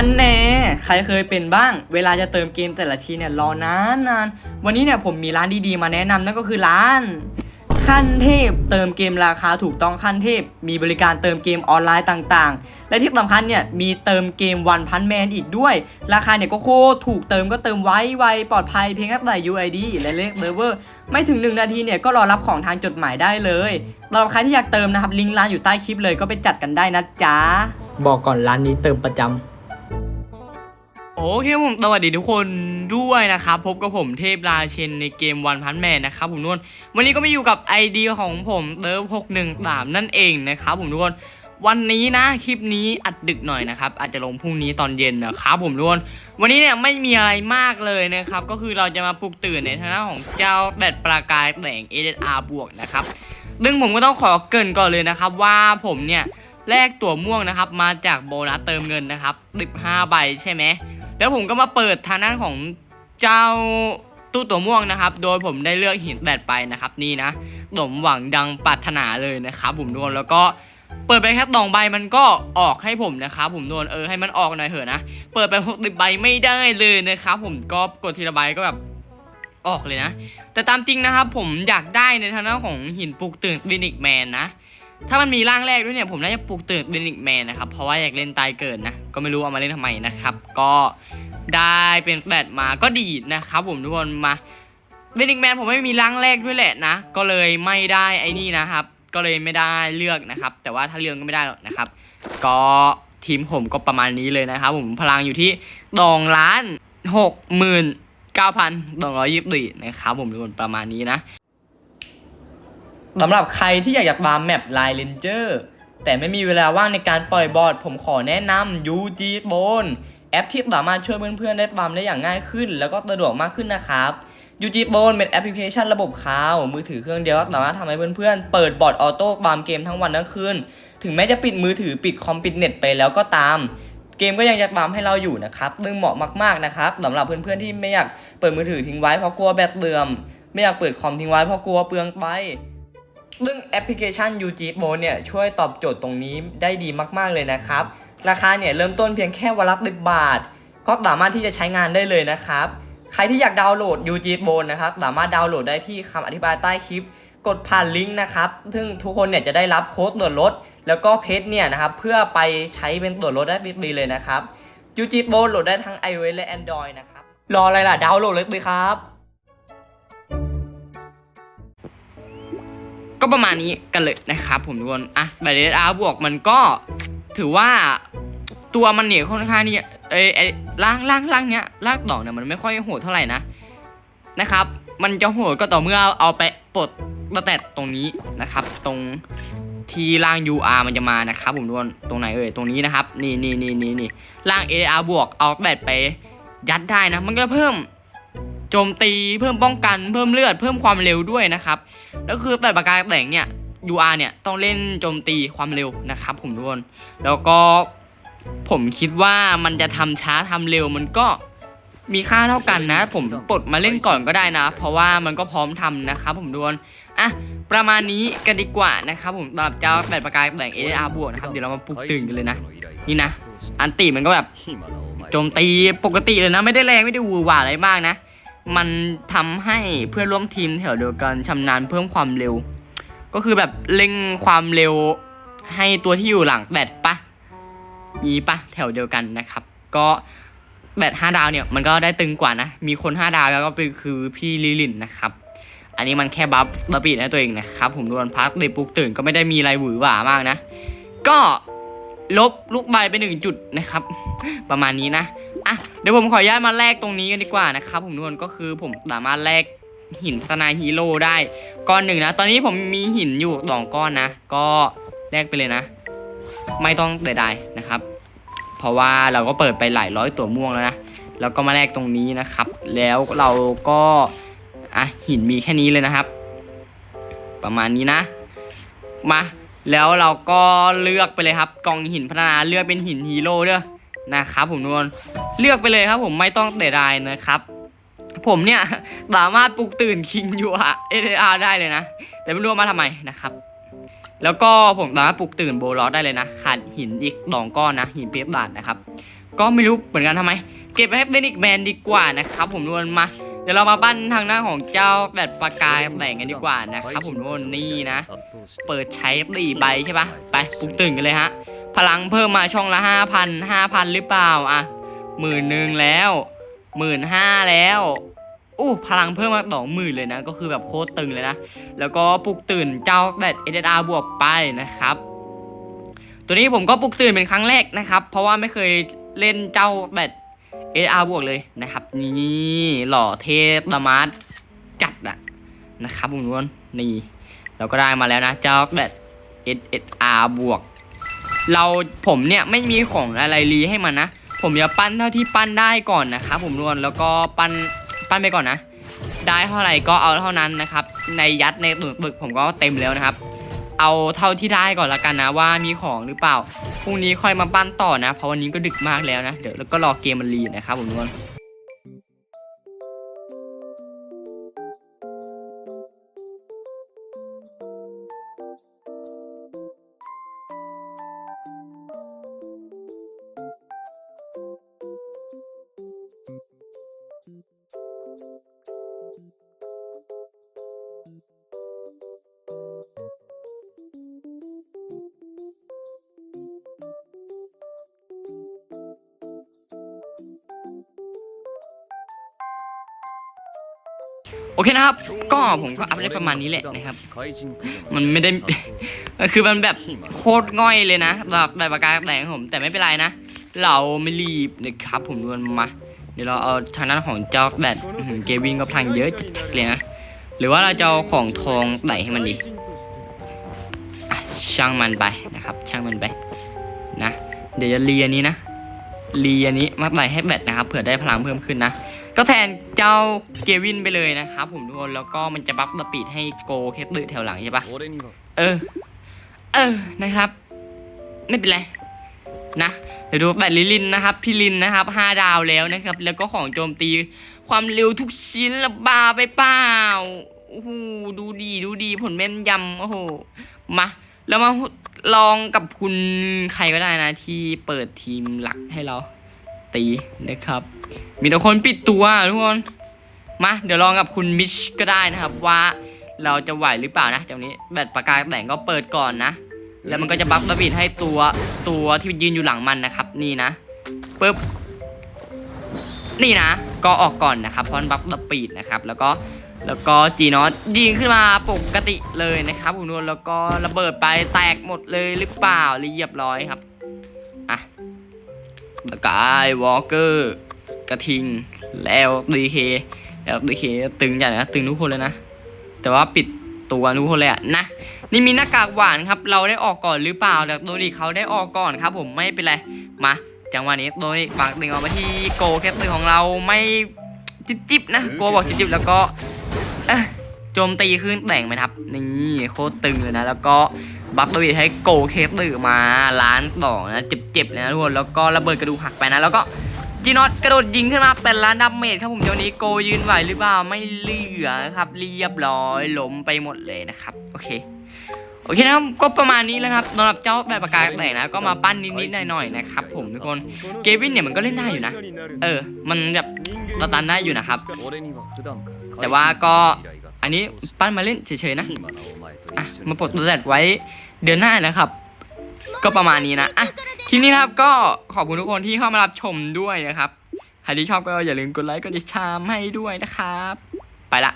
ท่านแน่ใครเคยเป็นบ้าง เวลาจะเติมเกมแต่ละทีเนี่ยรอนานนานวันนี้เนี่ยผมมีร้านดีๆมาแนะนำนั่นก็คือร้าน ขั้นเทพ เติมเกมราคาถูกต้องขั้นเทพ มีบริการเติมเกมออนไลน์ต่างๆ และที่สำคัญเนี่ยมีเติมเกมวันพันแมนอีกด้วย ราคาเนี่ยก็โคตรถูกเติมก็เติมไวไวปลอดภัยเพียงแค่ใส่ UID และเลขเบอร์เวอร์ไม่ถึง 1 นาทีเนี่ยก็รอรับของทางจดหมายได้เลยสำหรับใครที่อยากเติมนะครับลิงก์ร้านอยู่ใต้คลิปเลยก็ไปจัดกันได้นะจ๊ะบอกก่อนร้านนี้เติมประจำ โอเคผมสวัสดีทุกคนด้วยนะครับ พบกับผมเทพราเชนในเกมวันพันแมนนะครับผมนวลวันนี้ก็มาอยู่กับ ID ของผมเติมหกหนึ่งสามนั่นเองนะครับผมทุกคนวันนี้นะคลิปนี้อัดดึกหน่อยนะครับ อาจจะลงพรุ่งนี้ตอนเย็นนะครับผมทุกคนวันนี้เนี่ยไม่มีอะไรมากเลยนะครับ ก็คือเราจะมาปลุกตื่นในฐานะของเจ้าแบตประกายแต่ง SR บวกนะครับซึ่งผมก็ต้องขอเกินก่อนเลยนะครับ ว่าผมเนี่ยแลกตั๋วม่วงนะครับ มาจากโบนัสเติมเงินนะครับ15ใบใช่ไหม แล้วผมก็มาเปิดทางด้านของเจ้าตู้ตัวม่วงนะครับ โดยผมได้เลือกหินแปดไปนะครับนี่นะสมหวังดังปรารถนาเลยนะครับผมทุกคนแล้วก็เปิดไปแค่สองใบมันก็ออกให้ผมนะครับผมโดนเออให้มันออกหน่อยเถอะนะเปิดไปหกสิบใบไม่ได้เลยนะครับผมก็กดทีละใบก็แบบออกเลยนะ แต่ตามจริงนะครับผมอยากได้ในทางด้านของหินปลุกตื่นบินิกแมนนะ ถ้ามันมีร่างแรกด้วยเนี่ยผมน่าจะปลุกตื่นบินิกแมนนะครับ เพราะว่าอยากเล่นตายเกิดนะ ก็ไม่รู้เอามาเล่นทำไมนะครับ ก็ได้เป็นแบตมาก็ดีนะครับ ผมทุกคนมาเบินิกแมนผมไม่มีร่างแรกด้วยแหละนะ ก็เลยไม่ได้ไอ้นี่นะครับ ก็เลยไม่ได้เลือกนะครับ แต่ว่าถ้าเลือกก็ไม่ได้หรอกนะครับ ก็ทีมผมก็ประมาณนี้เลยนะครับ ผมพลังอยู่ที่ดองล้านหกหมื่นเก้าพันดองร้อยยี่สิบนะครับผมทุกคนประมาณนี้นะ สำหรับใครที่อยากจะฟาร์มแมปไลน์เลนเจอร์แต่ไม่มีเวลาว่างในการปล่อยบอร์ดผมขอแนะนำ UG b o n e แอปที่สามารถช่วยเพื่อนๆได้ฟาร์มได้อย่างง่ายขึ้น แล้วก็สะดวกมากขึ้นนะครับ UG b o n e เป็นแอปพลิเคชันระบบคลาวมือถือเครื่องเดียวสามารถทำให้เพื่อนๆ เปิดบอร์ดออโต้ฟาร์มเกมทั้งวันทั้งคืน ถึงแม้จะปิดมือถือปิดคอมปิดเน็ตไปแล้วก็ตามเกมก็ยังจะฟาร์มให้เราอยู่นะครับ ซึ่งเหมาะมากๆนะครับสำหรับเพื่อนๆที่ไม่อยากเปิดมือถือทิ้งไว้เพราะกลัวแบตเสื่อม ไม่อยากเปิดคอมทิ้งไว้เพราะกลัวเปลืองไฟ ซึ่งแอปพลิเคชัน UG m o เนี่ยช่วยตอบโจทย์ตรงนี้ได้ดีมากๆเลยนะครับ ราคาเนี่ยเริ่มต้นเพียงแค่วันละ10บาท ก็สามารถที่จะใช้งานได้เลยนะครับ ใครที่อยากดาวน์โหลด UG m o นะครับสามารถดาวน์โหลดได้ที่คำอธิบายใต้คลิป กดผ่านลิงก์นะครับ ซึ่งทุกคนเนี่ยจะได้รับโค้ดส่วนลด แล้วก็เพจเนี่ยนะครับเพื่อไปใช้เป็นส่วนลดได้ฟรีเลยนะครับ UG m o โหลดได้ทั้ง iOS และ Android นะครับรออะไรล่ะดาวน์โหลดเลยครับ ประมาณนี้กันเลยนะครับผมทุกคนอะแบตเตอรี่อาร์บวกมันก็ถือว่าตัวมันเนี่ยค่อนข้างนี่เอ้ยไอ้ล่างล่างล่างเนี้ยล่างดอกเนี่ยมันไม่ค่อยโหดเท่าไหร่นะนะครับ มันจะโหดก็ต่อเมื่อเอาไปปลดตั้งแต่ตรงนี้นะครับ ตรงที่ล่าง UR มันจะมานะครับผมทุกคนตรงไหนเอ่ยตรงนี้นะครับ นี่นี่นี่นี่นี่ล่าง AR บวกเอาแบตไปยัดได้นะ มันก็เพิ่มโจมตีเพิ่มป้องกันเพิ่มเลือด เพิ่มความเร็วด้วยนะครับ แล้วคือแต่ปากกาแต่งเนี่ย UR เนี่ยต้องเล่นโจมตีความเร็วนะครับผมทุกคนแล้วก็ผมคิดว่ามันจะทำช้าทำเร็วมันก็มีค่าเท่ากันนะ ผมปลดมาเล่นก่อนก็ได้นะ เพราะว่ามันก็พร้อมทำนะครับผมทุกคนอะประมาณนี้กันดีกว่านะครับผมสำหรับเจ้าแบตปากกาแต่ง AR บวกนะครับเดี๋ยวเรามาปลุกตื่นกันเลยนะนี่นะ อันตีมันก็แบบโจมตีปกติเลยนะไม่ได้แรงไม่ได้วือหวาอะไรมากนะ มันทำให้เพื่อนร่วมทีมแถวเดียวกันชำนาญเพิ่มความเร็ว ก็คือแบบเร่งความเร็วให้ตัวที่อยู่หลังแบตปะมีปะแถวเดียวกันนะครับ ก็แบตห้าดาวเนี่ยมันก็ได้ตึงกว่านะ มีคนห้าดาวแล้วก็เป็นคือพี่ลิลินนะครับ อันนี้มันแค่บัฟบัฟปีดให้ตัวเองนะครับ ผมโดนพักเดปลุกตื่นก็ไม่ได้มีอะไรหวือหวามากนะ ก็ลบลูกใบไปหนึ่งจุดนะครับ ประมาณนี้นะ อะเดี๋ยวผมขออนุญาตมาแลกตรงนี้กันดีกว่านะครับผมทุกคนก็คือผมสามารถแลกหินพัฒนาฮีโร่ได้ก้อนหนึ่งนะ ตอนนี้ผมมีหินอยู่สองก้อนนะ ก็แลกไปเลยนะ ไม่ต้องเสียดายนะครับ เพราะว่าเราก็เปิดไปหลายร้อยตัวม่วงแล้วนะแล้วก็มาแลกตรงนี้นะครับ แล้วเราก็อะหินมีแค่นี้เลยนะครับ ประมาณนี้นะมาแล้วเราก็เลือกไปเลยครับ กองหินพัฒนาเลือกเป็นหินฮีโร่เด้อ นะครับผมทุกคนเลือกไปเลยครับผมไม่ต้องเสียดายนะครับ ผมเนี่ยสามารถปลุกตื่นคิงยูอะเออาได้เลยนะ แต่ไม่รู้มาทำไมนะครับ แล้วก็ผมสามารถปลุกตื่นโบลอสได้เลยนะขาดหินอีกสองก้อนนะหินเปียบบาทนะครับ ก็ไม่รู้เหมือนกันทำไม เก็บไว้ให้เป็นอีกแบรนดีกว่านะครับ ผมทุกคนมาเดี๋ยวเรามาปั้นทางหน้าของเจ้าแบบประกายแต่งกันดีกว่านะครับ ผมทุกคนนี่นะ เปิดใช้สี่ใบใช่ปะไปปลุกตื่นกันเลยฮะ พลังเพิ่มมาช่องละห้าพันห้าพันหรือเปล่าอะหมื่นหนึ่งแล้วหมื่นห้าแล้วอู้พลังเพิ่มมาสองหมื่นเลยนะ ก็คือแบบโคตรตึงเลยนะ แล้วก็ปลุกตื่นเจ้าแบตเอเดอาบวกไปนะครับ ตัวนี้ผมก็ปลุกตื่นเป็นครั้งแรกนะครับ เพราะว่าไม่เคยเล่นเจ้าแบตเอเดอาบวกเลยนะครับ นี่หล่อเทสละมาร์ทจัดอะนะครับผมทุกคนนี่ เราก็ได้มาแล้วนะเจ้าแบต SSR บวก เราผมเนี่ยไม่มีของอะไรรีให้มันนะ ผมจะปั้นเท่าที่ปั้นได้ก่อนนะครับผมนวนแล้วก็ปั้นปั้นไปก่อนนะ ได้เท่าไหร่ก็เอาเท่านั้นนะครับ ในยัดในตุ่นบึกผมก็เต็มแล้วนะครับ เอาเท่าที่ได้ก่อนละกันนะว่ามีของหรือเปล่าพรุ่งนี้ค่อยมาปั้นต่อนะ เพราะวันนี้ก็ดึกมากแล้วนะเดี๋ยวแล้วก็รอเกมมันรีนะครับผมนวน โอเคนะครับ ก็ผมก็อัพได้ประมาณนี้แหละนะครับ มันไม่ได้ คือมันแบบโคตรง่อยเลยนะแบบแบบปากกาแต่งของผม แต่ไม่เป็นไรนะ เราไม่รีบนะครับผมดวนมา เดี๋ยวเราเอาทางด้านของเจ้าแบตอื้อหือเกวินก็พลังเยอะจัดๆเลยนะ หรือว่าเราจะเอาของทองใส่ให้มันดี ช่างมันไปนะครับ ช่างมันไปนะ เดี๋ยวจะเรียนนี้นะเรียนนี้มาใส่ให้แบตนะครับ เผื่อได้พลังเพิ่มขึ้นนะ ก็แทนเจ้าเกวินไปเลยนะครับผมทุกคนแล้วก็มันจะบัฟสปีดให้โกแคปตือแถวหลังใช่ปะเออ เออนะครับ ไม่เป็นไรนะเดี๋ยวดูแบตลิลินนะครับพี่ลินนะครับห้าดาวแล้วนะครับ แล้วก็ของโจมตีความเร็วทุกชิ้นละบาไปเปล่าโอ้โหดูดีดูดีผลแม่นยำโอ้โหมาแล้วมาลองกับคุณใครก็ได้นะที่เปิดทีมหลักให้เราตีนะครับ มีแต่คนปิดตัวทุกคน มาเดี๋ยวลองกับคุณมิชก็ได้นะครับว่าเราจะไหวหรือเปล่านะจากนี้แบตปากกาแต่งก็เปิดก่อนนะ แล้วมันก็จะบัฟระบิดให้ตัวตัวที่ยืนอยู่หลังมันนะครับ นี่นะปึ๊บนี่นะ ก็ออกก่อนนะครับเพราะมันบัฟระบิดนะครับ แล้วก็แล้วก็จีนอตยิงขึ้นมาปกติเลยนะครับคุณนวลแล้วก็ระเบิดไปแตกหมดเลยหรือเปล่าเรียบร้อยครับอะแล้วก็ไอวอลเกอร์ กระทิงแล้วดีเคแล้วดีเคตึงอย่นะตึงทุกคนเลยนะ แต่ว่าปิดตัวทุกคนเลยอะนะนี่มีหน้ากากหวานครับ เราได้ออกก่อนหรือเปล่าแต่โดนิเขาได้ออกก่อนครับ ผมไม่เป็นไรมาจังหวะนี้โดนิกปากดึงออกมาที่โกแคปตือของเราไม่จิบจิบนะโกบอกจิบจิบแล้วก็โจมตีขึ้นแต่งไหมครับ นี่โคตรตึงเลยนะ แล้วก็บัฟตัวให้โกเคปตือมาล้านต่อนะเจ็บๆเลยนะทุกคนแล้วก็ระเบิดกระดูกหักไปนะแล้วก็ จีนอตกระโดดยิงขึ้นมาเป็นล้านดับเมจครับผมเดี๋ยวนี้โกยืนไหวหรือเปล่าไม่เหลือครับเรียบร้อยล้มไปหมดเลยนะครับโอเคโอเคนะครับก็ประมาณนี้แล้วครับสำหรับเจ้าแบบประกายแต่งนะก็มาปั้นนิดๆหน่อยๆนะครับผมทุกคนเกวินเนี่ยมันก็เล่นได้อยู่นะ เออ มันแบบสตันได้อยู่นะครับ แต่ว่าก็อันนี้ปั้นมาเล่นเฉยๆนะอะมาปลดตัวแดดไว้เดือนหน้านะครับ ก็ประมาณนี้นะอะ คลิปนี้นะครับก็ขอบคุณทุกคนที่เข้ามารับชมด้วยนะครับ ใครที่ชอบก็อย่าลืมกดไลค์กดติดตามให้ด้วยนะครับ ไปละ